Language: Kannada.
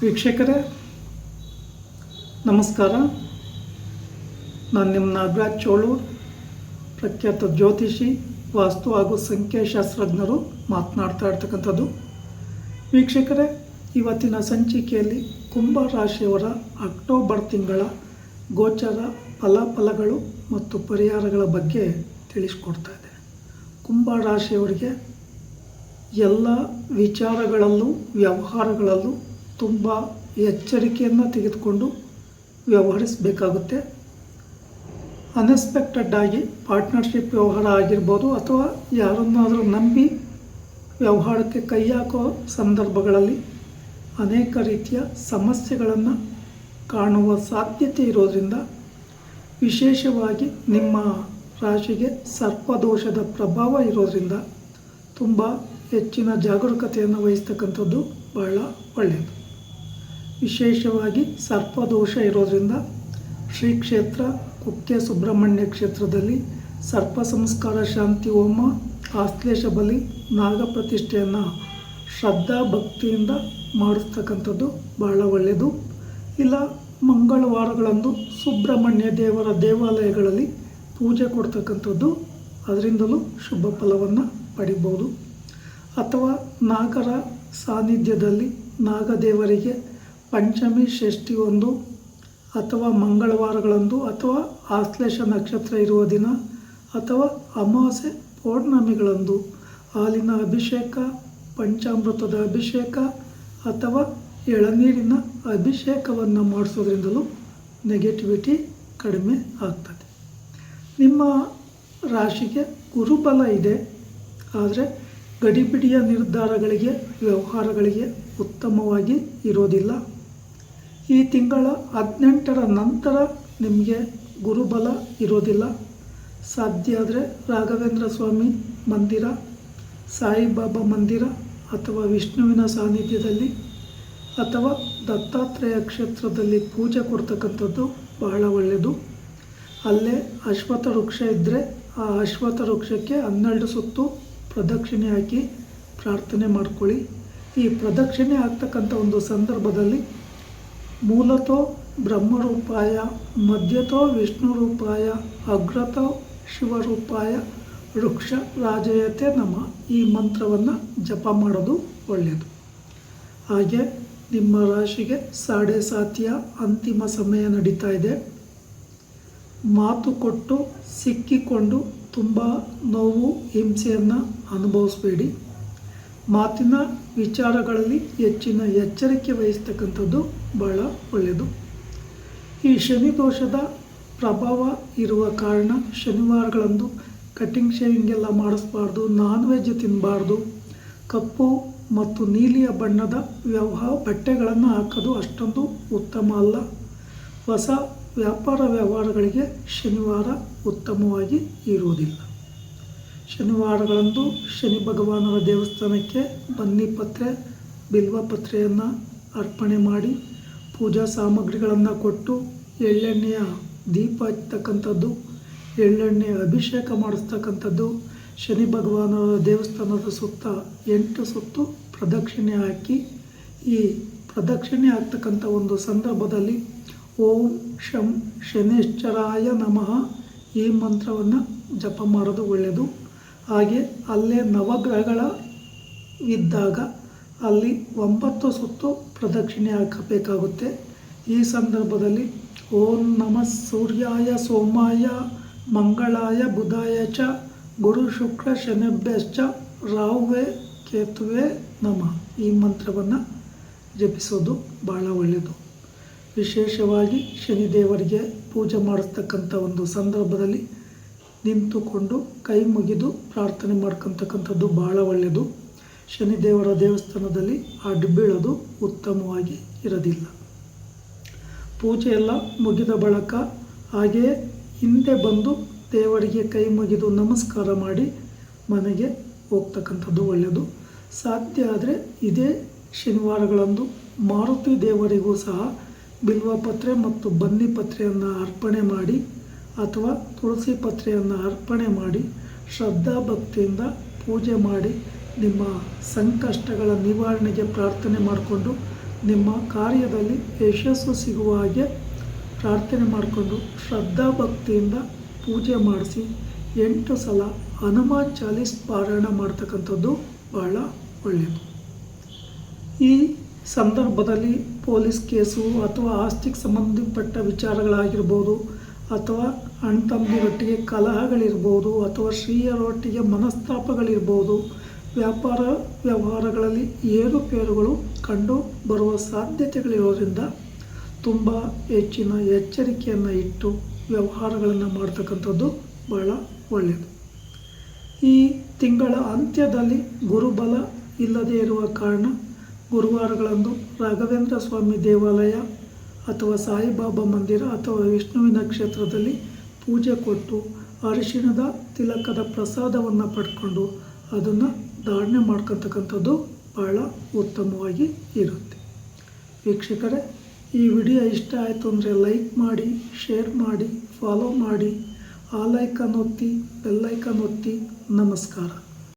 ವೀಕ್ಷಕರೇ, ನಮಸ್ಕಾರ. ನಾನು ನಿಮ್ಮ ನಾಗರಾಜ್ ಚೋಳೂರ್ ಪ್ರಖ್ಯಾತ ಜ್ಯೋತಿಷಿ, ವಾಸ್ತು ಹಾಗೂ ಸಂಖ್ಯಾಶಾಸ್ತ್ರಜ್ಞರು ಮಾತನಾಡ್ತಾ ಇರ್ತಕ್ಕಂಥದ್ದು. ವೀಕ್ಷಕರೇ, ಇವತ್ತಿನ ಸಂಚಿಕೆಯಲ್ಲಿ ಕುಂಭ ರಾಶಿಯವರ ಅಕ್ಟೋಬರ್ ತಿಂಗಳ ಗೋಚರ ಫಲಾಫಲಗಳು ಮತ್ತು ಪರಿಹಾರಗಳ ಬಗ್ಗೆ ತಿಳಿಸ್ಕೊಡ್ತಾ ಇದ್ದೇನೆ. ಕುಂಭ ರಾಶಿಯವರಿಗೆ ಎಲ್ಲ ವಿಚಾರಗಳಲ್ಲೂ, ವ್ಯವಹಾರಗಳಲ್ಲೂ ತುಂಬ ಎಚ್ಚರಿಕೆಯನ್ನು ತೆಗೆದುಕೊಂಡು ವ್ಯವಹರಿಸಬೇಕಾಗುತ್ತೆ. ಅನ್ಎಕ್ಸ್ಪೆಕ್ಟೆಡ್ ಆಗಿ ಪಾರ್ಟ್ನರ್ಶಿಪ್ ವ್ಯವಹಾರ ಆಗಿರ್ಬೋದು ಅಥವಾ ಯಾರನ್ನಾದರೂ ನಂಬಿ ವ್ಯವಹಾರಕ್ಕೆ ಕೈ ಹಾಕೋ ಸಂದರ್ಭಗಳಲ್ಲಿ ಅನೇಕ ರೀತಿಯ ಸಮಸ್ಯೆಗಳನ್ನು ಕಾಣುವ ಸಾಧ್ಯತೆ ಇರೋದರಿಂದ ವಿಶೇಷವಾಗಿ ನಿಮ್ಮ ರಾಶಿಗೆ ಸರ್ಪದೋಷದ ಪ್ರಭಾವ ಇರೋದರಿಂದ ತುಂಬ ಹೆಚ್ಚಿನ ಜಾಗರೂಕತೆಯನ್ನು ವಹಿಸ್ತಕ್ಕಂಥದ್ದು ಬಹಳ ಒಳ್ಳೆಯದು. ವಿಶೇಷವಾಗಿ ಸರ್ಪದೋಷ ಇರೋದರಿಂದ ಶ್ರೀ ಕ್ಷೇತ್ರ ಕುಕ್ಕೆ ಸುಬ್ರಹ್ಮಣ್ಯ ಕ್ಷೇತ್ರದಲ್ಲಿ ಸರ್ಪ ಸಂಸ್ಕಾರ ಶಾಂತಿ ಹೋಮ ಆಶ್ಲೇಷ ಬಲಿ ನಾಗಪ್ರತಿಷ್ಠೆಯನ್ನು ಶ್ರದ್ಧಾ ಭಕ್ತಿಯಿಂದ ಮಾಡಿಸ್ತಕ್ಕಂಥದ್ದು ಬಹಳ ಒಳ್ಳೆಯದು. ಇಲ್ಲ, ಮಂಗಳವಾರಗಳಂದು ಸುಬ್ರಹ್ಮಣ್ಯ ದೇವರ ದೇವಾಲಯಗಳಲ್ಲಿ ಪೂಜೆ ಕೊಡ್ತಕ್ಕಂಥದ್ದು ಅದರಿಂದಲೂ ಶುಭ ಫಲವನ್ನು ಪಡಿಬೋದು. ಅಥವಾ ನಾಗರ ಸಾನ್ನಿಧ್ಯದಲ್ಲಿ ನಾಗದೇವರಿಗೆ ಪಂಚಮಿ ಷಷ್ಠಿ ಒಂದು ಅಥವಾ ಮಂಗಳವಾರಗಳಂದು ಅಥವಾ ಆಶ್ಲೇಷ ನಕ್ಷತ್ರ ಇರುವ ದಿನ ಅಥವಾ ಅಮಾವಾಸ್ಯೆ ಪೌರ್ಣಮಿಗಳಂದು, ಹಾಲಿನ ಅಭಿಷೇಕ, ಪಂಚಾಮೃತದ ಅಭಿಷೇಕ ಅಥವಾ ಎಳನೀರಿನ ಅಭಿಷೇಕವನ್ನು ಮಾಡಿಸೋದ್ರಿಂದಲೂ ನೆಗೆಟಿವಿಟಿ ಕಡಿಮೆ ಆಗ್ತದೆ. ನಿಮ್ಮ ರಾಶಿಗೆ ಗುರುಬಲ ಇದೆ, ಆದರೆ ಗಡಿಬಿಡಿಯ ನಿರ್ಧಾರಗಳಿಗೆ, ವ್ಯವಹಾರಗಳಿಗೆ ಉತ್ತಮವಾಗಿ ಇರೋದಿಲ್ಲ. ಈ ತಿಂಗಳ ಹದಿನೆಂಟರ ನಂತರ ನಿಮಗೆ ಗುರುಬಲ ಇರೋದಿಲ್ಲ. ಸಾಧ್ಯ ಆದರೆ ರಾಘವೇಂದ್ರ ಸ್ವಾಮಿ ಮಂದಿರ, ಸಾಯಿಬಾಬಾ ಮಂದಿರ ಅಥವಾ ವಿಷ್ಣುವಿನ ಸಾನ್ನಿಧ್ಯದಲ್ಲಿ ಅಥವಾ ದತ್ತಾತ್ರೇಯ ಕ್ಷೇತ್ರದಲ್ಲಿ ಪೂಜೆ ಕೊಡ್ತಕ್ಕಂಥದ್ದು ಬಹಳ ಒಳ್ಳೆಯದು. ಅಲ್ಲೇ ಅಶ್ವಥ ವೃಕ್ಷ ಇದ್ದರೆ ಆ ಅಶ್ವಥ ವೃಕ್ಷಕ್ಕೆ ಹನ್ನೆರಡು ಸುತ್ತು ಪ್ರದಕ್ಷಿಣೆ ಹಾಕಿ ಪ್ರಾರ್ಥನೆ ಮಾಡ್ಕೊಳ್ಳಿ. ಈ ಪ್ರದಕ್ಷಿಣೆ ಆಗ್ತಕ್ಕಂಥ ಒಂದು ಸಂದರ್ಭದಲ್ಲಿ ಮೂಲತೋ ಬ್ರಹ್ಮರೂಪಾಯ, ಮಧ್ಯತೋ ವಿಷ್ಣು ರೂಪಾಯ ಅಗ್ರತೋ ಶಿವರೂಪಾಯ, ವೃಕ್ಷ ರಾಜಯತೆ ನಮ. ಈ ಮಂತ್ರವನ್ನು ಜಪ ಮಾಡೋದು ಒಳ್ಳೆಯದು ಹಾಗೆ ನಿಮ್ಮ ರಾಶಿಗೆ ಸಾಡೆ ಸಾತಿಯ ಅಂತಿಮ ಸಮಯ ನಡೀತಾ ಇದೆ. ಮಾತು ಕೊಟ್ಟು, ಸಿಕ್ಕಿಕೊಂಡು, ತುಂಬ ನೋವು, ಹಿಂಸೆಯನ್ನು ಅನುಭವಿಸಬೇಡಿ. ಮಾತಿನ ವಿಚಾರಗಳಲ್ಲಿ ಹೆಚ್ಚಿನ ಎಚ್ಚರಿಕೆ ವಹಿಸ್ತಕ್ಕಂಥದ್ದು ಬಹಳ ಒಳ್ಳೆಯದು. ಈ ಶನಿ ದೋಷದ ಪ್ರಭಾವ ಇರುವ ಕಾರಣ ಶನಿವಾರಗಳಂದು ಕಟಿಂಗ್ ಶೇವಿಂಗ್ ಎಲ್ಲ ಮಾಡಿಸ್ಬಾರ್ದು ನಾನ್ ವೆಜ್ ತಿನ್ನಬಾರ್ದು ಕಪ್ಪು ಮತ್ತು ನೀಲಿಯ ಬಣ್ಣದ ವ್ಯವಹಾರ ಬಟ್ಟೆಗಳನ್ನು ಹಾಕೋದು ಅಷ್ಟೊಂದು ಉತ್ತಮ ಅಲ್ಲ. ಹೊಸ ವ್ಯಾಪಾರ ವ್ಯವಹಾರಗಳಿಗೆ ಶನಿವಾರ ಉತ್ತಮವಾಗಿ ಇರುವುದಿಲ್ಲ. ಶನಿವಾರಗಳಂದು ಶನಿ ಭಗವಾನರ ದೇವಸ್ಥಾನಕ್ಕೆ ಬನ್ನಿ ಪತ್ರೆ ಬಿಲ್ವಪತ್ರೆಯನ್ನು ಅರ್ಪಣೆ ಮಾಡಿ ಪೂಜಾ ಸಾಮಗ್ರಿಗಳನ್ನು ಕೊಟ್ಟು ಎಳ್ಳೆಣ್ಣೆಯ ದೀಪ ಹಚ್ಚತಕ್ಕಂಥದ್ದು, ಎಳ್ಳೆಣ್ಣೆ ಅಭಿಷೇಕ ಮಾಡಿಸ್ತಕ್ಕಂಥದ್ದು, ಶನಿ ಭಗವಾನರ ದೇವಸ್ಥಾನದ ಸುತ್ತ ಎಂಟು ಸುತ್ತು ಪ್ರದಕ್ಷಿಣೆ ಹಾಕಿ, ಈ ಪ್ರದಕ್ಷಿಣೆ ಆಗ್ತಕ್ಕಂಥ ಒಂದು ಸಂದರ್ಭದಲ್ಲಿ ಓಂ ಶಂ ಶನೇಶ್ವರಾಯ ನಮಃ ಈ ಮಂತ್ರವನ್ನು ಜಪ ಮಾಡೋದು ಒಳ್ಳೆಯದು. ಹಾಗೆ ಅಲ್ಲೇ ನವಗ್ರಹಗಳ ಇದ್ದಾಗ ಅಲ್ಲಿ ಒಂಬತ್ತು ಸುತ್ತು ಪ್ರದಕ್ಷಿಣೆ ಹಾಕಬೇಕಾಗುತ್ತೆ. ಈ ಸಂದರ್ಭದಲ್ಲಿ ಓಂ ನಮಃ ಸೂರ್ಯಾಯ ಸೋಮಾಯ, ಮಂಗಳಾಯ ಬುಧಾಯ ಚ, ಗುರು ಶುಕ್ರ ಶನಿಭ್ಯಶ್ಚ ರಾಹುವೆ ಕೇತುವೆ ನಮ. ಈ ಮಂತ್ರವನ್ನು ಜಪಿಸೋದು ಭಾಳ ಒಳ್ಳೆಯದು. ವಿಶೇಷವಾಗಿ ಶನಿದೇವರಿಗೆ ಪೂಜೆ ಮಾಡಿಸ್ತಕ್ಕಂಥ ಒಂದು ಸಂದರ್ಭದಲ್ಲಿ ನಿಂತುಕೊಂಡು ಕೈ ಮುಗಿದು ಪ್ರಾರ್ಥನೆ ಮಾಡ್ಕೊತಕ್ಕಂಥದ್ದು ಭಾಳ ಒಳ್ಳೆಯದು. ಶನಿದೇವರ ದೇವಸ್ಥಾನದಲ್ಲಿ ಆ ಬೀಳೋದು ಉತ್ತಮವಾಗಿ ಇರೋದಿಲ್ಲ. ಪೂಜೆ ಎಲ್ಲ ಮುಗಿದ ಬಳಿಕ ಹಾಗೆಯೇ ಹಿಂದೆ ಬಂದು ದೇವರಿಗೆ ಕೈ ಮುಗಿದು ನಮಸ್ಕಾರ ಮಾಡಿ ಮನೆಗೆ ಹೋಗ್ತಕ್ಕಂಥದ್ದು ಒಳ್ಳೆಯದು. ಸಾಧ್ಯ ಆದರೆ ಇದೇ ಶನಿವಾರಗಳಂದು ಮಾರುತಿ ದೇವರಿಗೂ ಸಹ ಬಿಲ್ವಪತ್ರೆ ಮತ್ತು ಬನ್ನಿ ಪತ್ರೆಯನ್ನು ಅರ್ಪಣೆ ಮಾಡಿ ಅಥವಾ ತುಳಸಿ ಪತ್ರೆಯನ್ನು ಅರ್ಪಣೆ ಮಾಡಿ ಶ್ರದ್ಧಾ ಭಕ್ತಿಯಿಂದ ಪೂಜೆ ಮಾಡಿ ನಿಮ್ಮ ಸಂಕಷ್ಟಗಳ ನಿವಾರಣೆಗೆ ಪ್ರಾರ್ಥನೆ ಮಾಡಿಕೊಂಡು ನಿಮ್ಮ ಕಾರ್ಯದಲ್ಲಿ ಯಶಸ್ಸು ಸಿಗುವ ಹಾಗೆ ಪ್ರಾರ್ಥನೆ ಮಾಡಿಕೊಂಡು ಶ್ರದ್ಧಾ ಭಕ್ತಿಯಿಂದ ಪೂಜೆ ಮಾಡಿಸಿ ಎಂಟು ಸಲ ಹನುಮ ಚಾಲೀಸ್ ಪಾರಾಯಣ ಮಾಡ್ತಕ್ಕಂಥದ್ದು ಬಹಳ ಒಳ್ಳೆಯದು. ಈ ಸಂದರ್ಭದಲ್ಲಿ ಪೊಲೀಸ್ ಕೇಸು ಅಥವಾ ಆಸ್ತಿಗೆ ಸಂಬಂಧಪಟ್ಟ ವಿಚಾರಗಳಾಗಿರ್ಬೋದು ಅಥವಾ ಅಣ್ಣ ತಮ್ಮದಿರೊಟ್ಟಿಗೆ ಕಲಹಗಳಿರ್ಬೋದು ಅಥವಾ ಶ್ರೀಯರೊಟ್ಟಿಗೆ ಮನಸ್ತಾಪಗಳಿರ್ಬೋದು, ವ್ಯಾಪಾರ ವ್ಯವಹಾರಗಳಲ್ಲಿ ಏರುಪೇರುಗಳು ಕಂಡು ಬರುವ ಸಾಧ್ಯತೆಗಳಿರೋದ್ರಿಂದ ತುಂಬ ಹೆಚ್ಚಿನ ಎಚ್ಚರಿಕೆಯನ್ನು ಇಟ್ಟು ವ್ಯವಹಾರಗಳನ್ನು ಮಾಡ್ತಕ್ಕಂಥದ್ದು ಬಹಳ ಒಳ್ಳೆಯದು ಈ ತಿಂಗಳ ಅಂತ್ಯದಲ್ಲಿ ಗುರುಬಲ ಇಲ್ಲದೇ ಇರುವ ಕಾರಣ ಗುರುವಾರಗಳಂದು ರಾಘವೇಂದ್ರ ಸ್ವಾಮಿ ದೇವಾಲಯ ಅಥವಾ ಸಾಯಿಬಾಬಾ ಮಂದಿರ ಅಥವಾ ವಿಷ್ಣುವಿನ ಕ್ಷೇತ್ರದಲ್ಲಿ ಪೂಜೆ ಕೊಟ್ಟು ಅರಿಶಿಣದ ತಿಲಕದ ಪ್ರಸಾದವನ್ನು ಪಡ್ಕೊಂಡು ಅದನ್ನು ಧಾರಣೆ ಮಾಡ್ಕೊತಕ್ಕಂಥದ್ದು ಬಹಳ ಉತ್ತಮವಾಗಿ ಇರುತ್ತೆ. ವೀಕ್ಷಕರೇ, ಈ ವಿಡಿಯೋ ಇಷ್ಟ ಆಯಿತು ಅಂದರೆ ಲೈಕ್ ಮಾಡಿ, ಶೇರ್ ಮಾಡಿ, ಫಾಲೋ ಮಾಡಿ, ಆ ಲೈಕನ್ ಒತ್ತಿ ಬೆಲ್ಲೈಕನ್ ಒತ್ತಿ, ನಮಸ್ಕಾರ.